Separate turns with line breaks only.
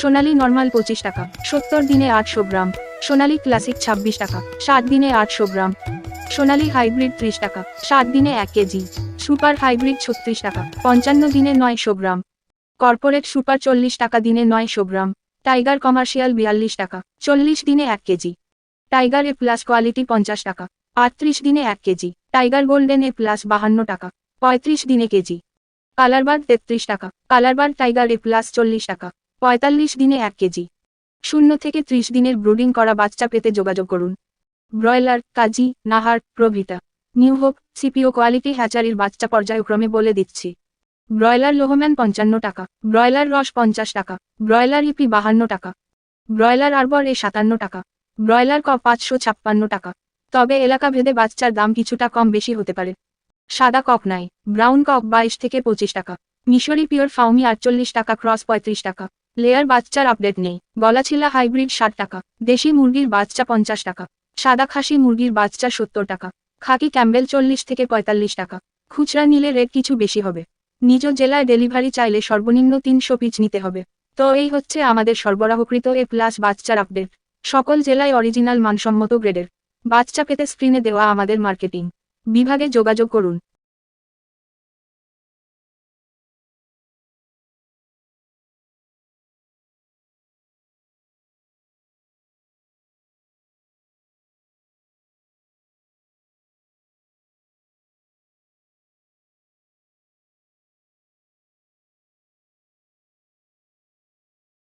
সোনালী normal পঁচিশ টাকা, সত্তর দিনে আটশো গ্রাম, সোনালী ক্লাসিক ছাব্বিশ টাকা সাত দিনে আটশো গ্রাম, সোনালি হাইব্রিড ত্রিশ টাকা সাত দিনে এক কেজি, সুপার হাইব্রিড ছত্রিশ টাকা, পঞ্চান্ন দিনে নয়শো গ্রাম, কর্পোরেট সুপার চল্লিশ টাকা দিনে নয়শো গ্রাম, টাইগার কমার্শিয়াল বিয়াল্লিশ টাকা, চল্লিশ দিনে এক KG, tiger A plus quality পঞ্চাশ টাকা, আটত্রিশ দিনে এক KG, tiger golden A plus বাহান্ন টাকা, পঁয়ত্রিশ দিনে কেজি, কালারবার্ড তেত্রিশ টাকা, কালারবার্ড টাইগার এ প্লাস চল্লিশ টাকা পঁয়তাল্লিশ দিনে এক কেজি। শূন্য থেকে ত্রিশ দিনের ব্রুডিং করা বাচ্চা পেতে যোগাযোগ করুন। ব্রয়লার, কাজী, নাহার, প্রভৃতা। নিউ হোপ, সিপিও কোয়ালিটি হ্যাচারির বাচ্চা পর্যায়ক্রমে বলে দিচ্ছি। ব্রয়লার লোহম্যান পঞ্চান্ন টাকা। ব্রয়লার রস পঞ্চাশ টাকা। ব্রয়লার ইপি বাহান্ন টাকা। ব্রয়লার আরবর এ সাতান্ন টাকা। ব্রয়লার ক পাঁচশো ছাপ্পান্ন টাকা। তবে এলাকা ভেদে বাচ্চার দাম কিছুটা কম বেশি হতে পারে। সাদা কক নাই। ব্রাউন কক বাইশ থেকে পঁচিশ টাকা। মিশরি পিওর ফাউমি আটচল্লিশ টাকা, ক্রস পঁয়ত্রিশ টাকা। লেয়ার বাচ্চার আপডেট নেই। গলাছিলা হাইব্রিড ষাট টাকা। দেশি মুরগির বাচ্চা পঞ্চাশ টাকা। সাদা খাসি মুরগির বাচ্চা সত্তর টাকা। খাকি ক্যাম্বেল চল্লিশ থেকে পঁয়তাল্লিশ টাকা। খুচরা নিলে রেট কিছু বেশি হবে। নিজ জেলায় ডেলিভারি চাইলে সর্বনিম্ন তিনশো পিচ নিতে হবে। তো এই হচ্ছে আমাদের সরবরাহকৃত এ প্লাস বাচ্চার আপডেট। সকল জেলায় অরিজিনাল মানসম্মত গ্রেডের বাচ্চা পেতে স্ক্রিনে দেওয়া আমাদের মার্কেটিং। বিভাগে যোগাযোগ করুন।